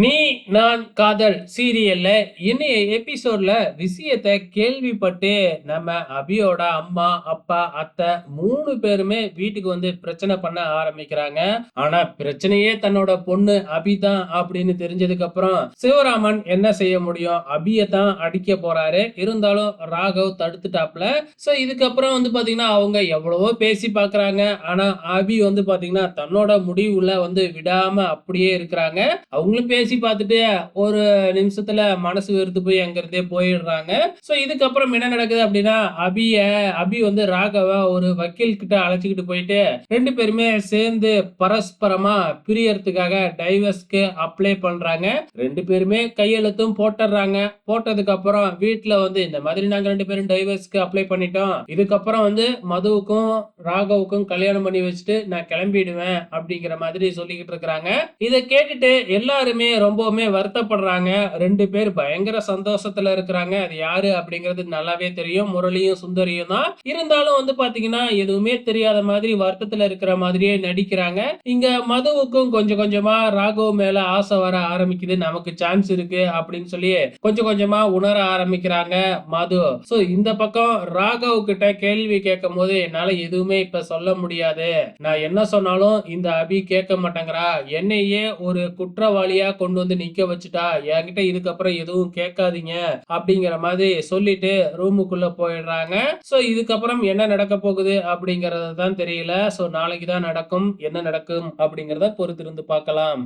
நீ நான் காதல் சீரியல்ல இன்னைய எபிசோட்ல விஷயத்த கேள்விப்பட்டு நம்ம அபியோட அம்மா அப்பா அத்தை மூணு பேருமே வீட்டுக்கு வந்து பிரச்சனை பண்ண ஆரம்பிக்கிறாங்க. ஆனா பிரச்சனையே தன்னோட பொண்ணு அபி தான் அப்படின்னு தெரிஞ்சதுக்கு அப்புறம் சிவராமன் என்ன செய்ய முடியும்? அபியை தான் அடிக்க போறாரு. இருந்தாலும் ராகவ் தடுத்துட்டாப்ல சோ இதுக்கப்புறம் வந்து பாத்தீங்கன்னா அவங்க எவ்வளவோ பேசி பாக்குறாங்க. ஆனா அபி வந்து பாத்தீங்கன்னா தன்னோட முடிவுல வந்து விடாம அப்படியே இருக்கிறாங்க. அவங்களும் பேசி பேசி பார்த்துட்டு ஒரு நிமிஷத்துல மனசு வெறுத்து போய் அங்கிருந்தே போயிடுறாங்க. ஸோ இதுக்கப்புறம் என்ன நடக்குது அப்படின்னா அபிய அபி வந்து ராகவ ஒரு வக்கீல் கிட்ட அழைச்சிக்கிட்டு போயிட்டு ரெண்டு பேருமே சேர்ந்து பரஸ்பரமா பிரியறதுக்காக டைவர்ஸ்க்கு அப்ளை பண்றாங்க. ரெண்டு பேருமே கையெழுத்தும் போட்டுடுறாங்க. போட்டதுக்கு அப்புறம் வீட்டுல வந்து இந்த மாதிரி நாங்க ரெண்டு பேரும் டைவர்ஸ்க்கு அப்ளை பண்ணிட்டோம். இதுக்கப்புறம் வந்து மதுவுக்கும் ராகவுக்கும் கல்யாணம் பண்ணி வச்சுட்டு நான் கிளம்பிடுவேன் அப்படிங்கிற மாதிரி சொல்லிக்கிட்டு இருக்கிறாங்க. இதை கேட்டுட்டு எல்லாருமே ரொம்பவுமே வருத்தப்படுறாங்க. ரெண்டு பேர் பயங்கர சந்தோஷத்துல இருக்கிறாங்க. அது யாரு அப்படிங்கிறது நல்லாவே தெரியும். முரளியும் சுந்தரியும் தான். இருந்தாலும் வந்து பாத்தீங்கன்னா எதுவுமே தெரியாத மாதிரி வருத்தத்துல இருக்கிற மாதிரியே நடிக்கிறாங்க. இங்க மதுவுக்கும் கொஞ்சம் கொஞ்சமா ராகவ் மேல ஆசை வர ஆரம்பிக்குது. நமக்கு சான்ஸ் இருக்கு அப்படின்னு சொல்லி கொஞ்சம் கொஞ்சமா உணர ஆரம்பிக்கிறாங்க மது. சோ இந்த பக்கம் ராகவ் கிட்ட கேள்வி கேட்கும் போது என்னால எதுவுமே இப்ப சொல்ல முடியாது. நான் என்ன சொன்னாலும் இந்த அபி கேட்க மாட்டேங்கிறா. என்னையே ஒரு குற்றவாளியா கொண்டு வந்து நிக்க வச்சுட்டா என்கிட்ட இதுக்கப்புறம் எதுவும் கேட்காதீங்க அப்படிங்கிற மாதிரி சொல்லிட்டு ரூமுக்குள்ள போயிடுறாங்க. சோ இதுக்கப்புறம் என்ன நடக்க போகுது அப்படிங்கறது தான் தெரியல. சோ நாளைக்கு தான் நடக்கும் என்ன நடக்கும் அப்படிங்கறத பொறுத்திருந்து பார்க்கலாம்.